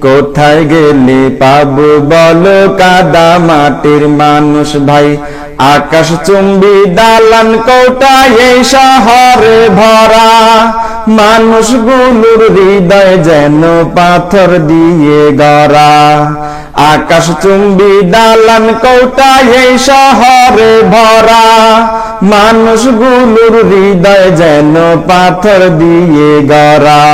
কোথায় গেলে পাবো? বলো, কাদা মাটির মানুষ ভাই। আকাশ চুম্বি দালান কোটা এই শহরে ভরা। মানুষগুলোর হৃদয় যেন পাথর দিয়ে গড়া। আকাশ চুম্বি দালান কৌটা এই শহরে ভরা। মানুষগুলোর হৃদয় যেন পাথর দিয়ে গড়া।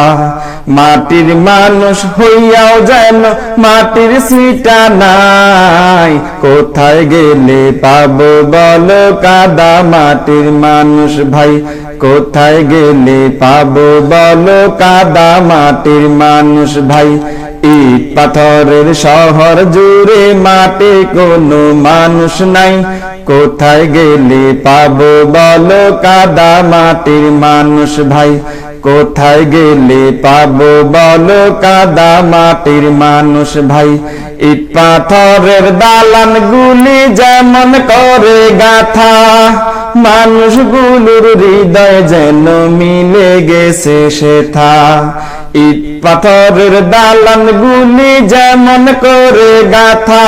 মাটির মানুষ হইয়াও যেন মাটির সিটা নাই। কোথায় গেলে পাবো বলো কাদা? মাটির মানুষ ভাই, কোথায় গেলে পাবো বলো কাদা? মাটির মানুষ ভাই, ইট পাথরের শহর জুড়ে মাটি কোনো মানুষ নাই। কোথায় গেলে পাবো বলো কাদা মাটির মানুষ ভাই? কোথায় গেলে পাবো বলো কাদা মাটির মানুষ ভাই? ইট পাথরের দালান গুলি যেমন করে গাথা মানুষ মানুষগুলোর হৃদয় যেন মিলে গেছে সেথা। ইট পাথরের দালান গুলি যেমন করে গাথা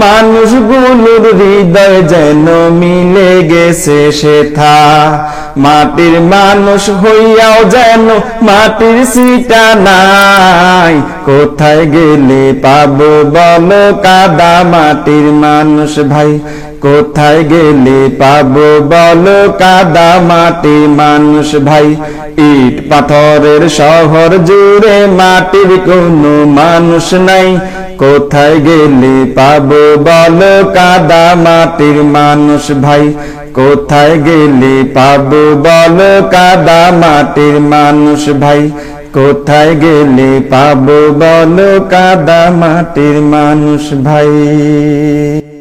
মানুষগুলোর হৃদয় যেন মিলে গেছে সেথা। মাটির মানুষ হইয়াও যেন মাটির সিটা নাই। কোথায় গেলে পাবো বলো কাদা? মাটির মানুষ ভাই, কোথায় গেলে পাবো বল কাদা? মাটি মানুষ ভাই, ইট পাথরের শহর জুড়ে মাটির কোনো মানুষ নাই। কোথায় গেলে পাবো বল কাদা মাটির মানুষ ভাই? কোথায় গেলে পাবো বল কাদা মাটির মানুষ ভাই? কোথায় গেলে পাবো বল কাদা মাটির মানুষ ভাই?